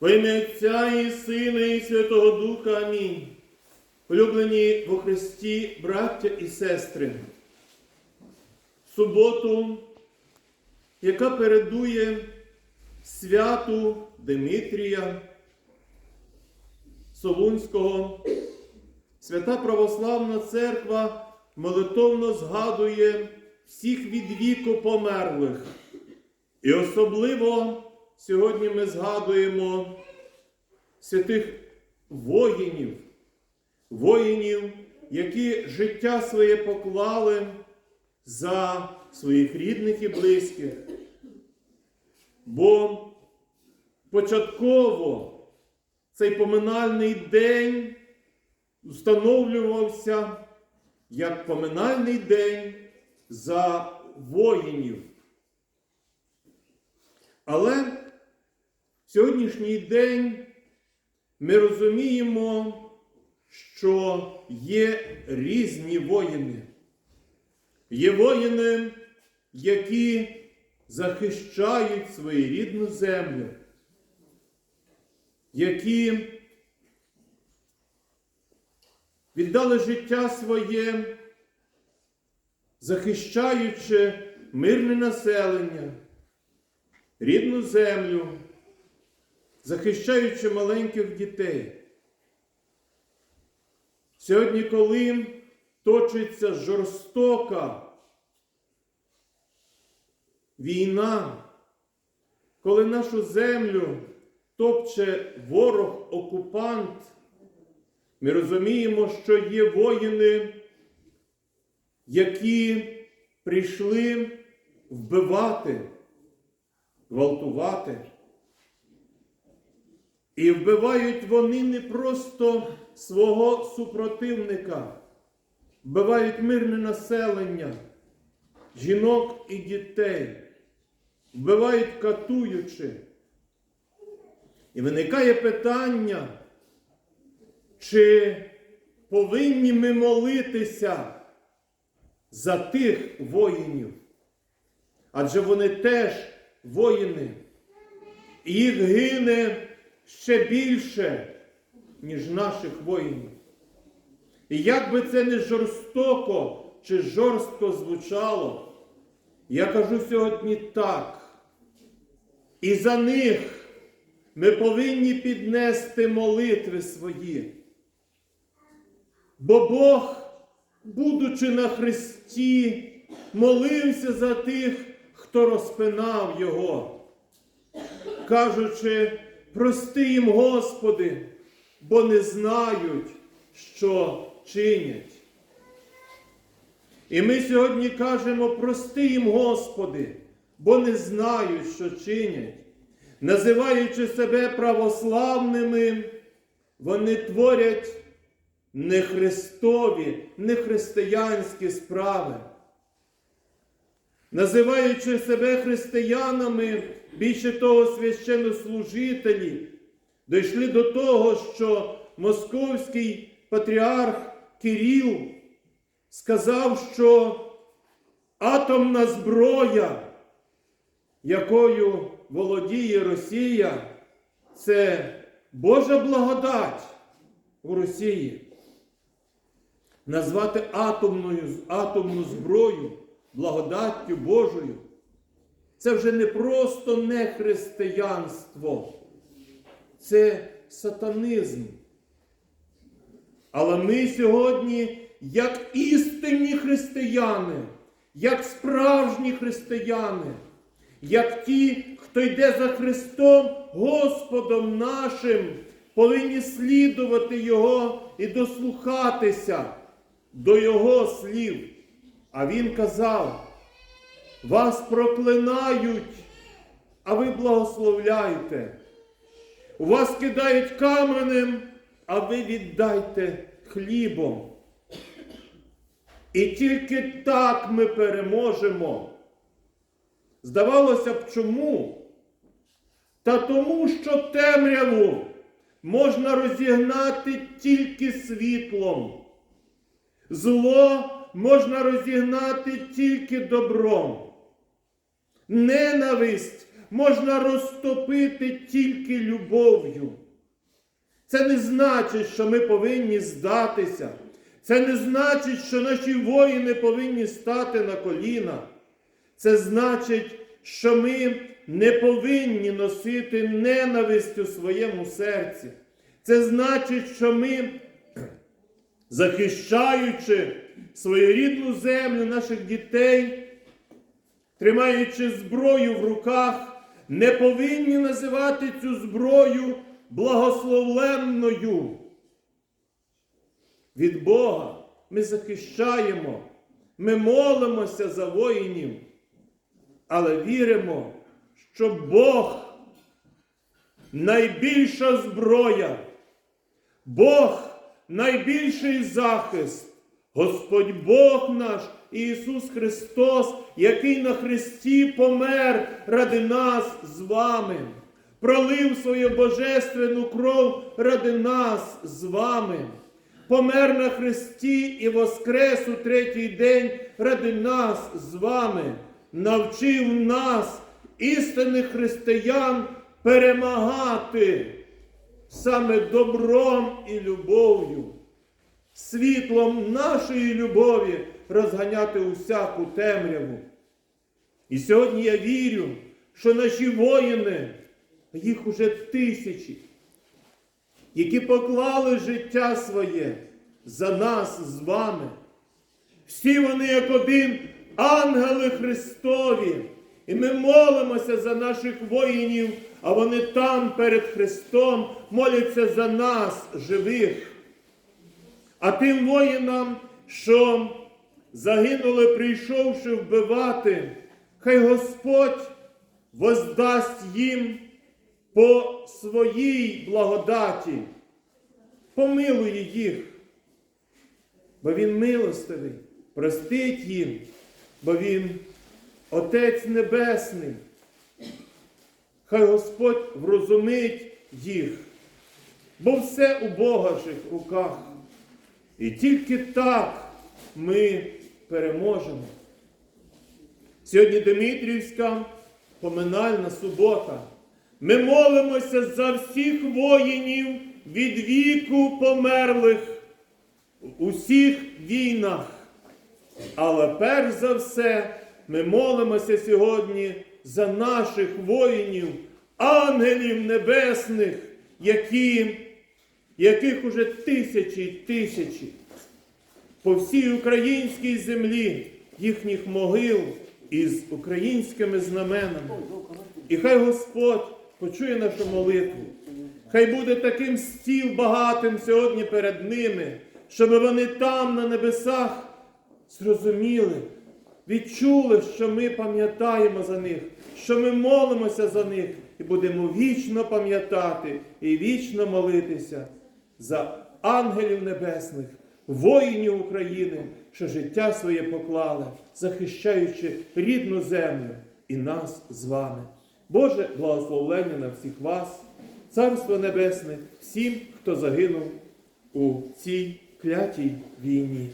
Во ім'я Отця і Сина, і Святого Духа. Амінь. Улюблені во Христі, браття і сестри. Суботу, яка передує святу Димитрія Солунського, Свята Православна Церква молитовно згадує всіх від віку померлих. І особливо сьогодні ми згадуємо святих воїнів, воїнів, які життя своє поклали за своїх рідних і близьких. Бо початково цей поминальний день встановлювався як поминальний день за воїнів. Але сьогоднішній день ми розуміємо, що є різні воїни. Є воїни, які захищають свою рідну землю, які віддали життя своє, захищаючи мирне населення, рідну землю, захищаючи маленьких дітей. Сьогодні, коли точиться жорстока війна, коли нашу землю топче ворог, окупант, ми розуміємо, що є воїни, які прийшли вбивати, гвалтувати. І вбивають вони не просто свого супротивника, вбивають мирне населення, жінок і дітей, вбивають катуючи. І виникає питання, чи повинні ми молитися за тих воїнів? Адже вони теж воїни, і їх гине ще більше, ніж наших воїнів. І як би це не жорстоко чи жорстко звучало, я кажу сьогодні так. І за них ми повинні піднести молитви свої. Бо Бог, будучи на Христі, молився за тих, хто розпинав Його, кажучи, прости їм, Господи, бо не знають, що чинять. І ми сьогодні кажемо, прости їм, Господи, бо не знають, що чинять. Називаючи себе православними, вони творять не Христові, не християнські справи. Називаючи себе християнами, більше того, священнослужителі, дійшли до того, що московський патріарх Кирил сказав, що атомна зброя, якою володіє Росія, це Божа благодать у Росії. Назвати атомною, атомну зброю благодаттю Божою. Це вже не просто не християнство, це сатанизм. Але ми сьогодні, як істинні християни, як справжні християни, як ті, хто йде за Христом, Господом нашим, повинні слідувати Його і дослухатися до Його слів. А Він казав, вас проклинають, а ви благословляєте. У вас кидають каменем, а ви віддайте хлібом. І тільки так ми переможемо. Здавалося б, чому? Та тому, що темряву можна розігнати тільки світлом. Зло можна розігнати тільки добром. Ненависть можна розтопити тільки любов'ю. Це не значить, що ми повинні здатися. Це не значить, що наші воїни повинні стати на коліна. Це значить, що ми не повинні носити ненависть у своєму серці. Це значить, що ми, захищаючи свою рідну землю, наших дітей, тримаючи зброю в руках, не повинні називати цю зброю благословенною. Від Бога ми захищаємо, ми молимося за воїнів, але віримо, що Бог найбільша зброя, Бог найбільший захист, Господь Бог наш Ісус Христос, який на Христі помер ради нас з вами, пролив свою божественну кров ради нас з вами, помер на Христі і воскрес у третій день ради нас з вами, навчив нас, істинних християн, перемагати саме добром і любов'ю, світлом нашої любові розганяти усяку темряву. І сьогодні я вірю, що наші воїни, їх уже тисячі, які поклали життя своє за нас з вами. Всі вони, як один, ангели Христові. І ми молимося за наших воїнів, а вони там перед Христом моляться за нас, живих. А тим воїнам, що загинули, прийшовши вбивати, хай Господь воздасть їм по своїй благодаті, помилує їх, бо Він милостивий, простить їм, бо Він Отець Небесний. Хай Господь врозумить їх, бо все у Божих руках. І тільки так ми переможемо. Сьогодні Дмитрівська поминальна субота. Ми молимося за всіх воїнів від віку померлих у всіх війнах. Але перш за все ми молимося сьогодні за наших воїнів, ангелів небесних, які, яких уже тисячі й тисячі по всій українській землі їхніх могил із українськими знаменами. І хай Господь почує нашу молитву. Хай буде таким стіл багатим сьогодні перед ними, щоб вони там на небесах зрозуміли, відчули, що ми пам'ятаємо за них, що ми молимося за них і будемо вічно пам'ятати і вічно молитися за ангелів небесних, воїнів України, що життя своє поклали, захищаючи рідну землю і нас з вами. Боже благословлення на всіх вас, Царство Небесне, всім, хто загинув у цій клятій війні.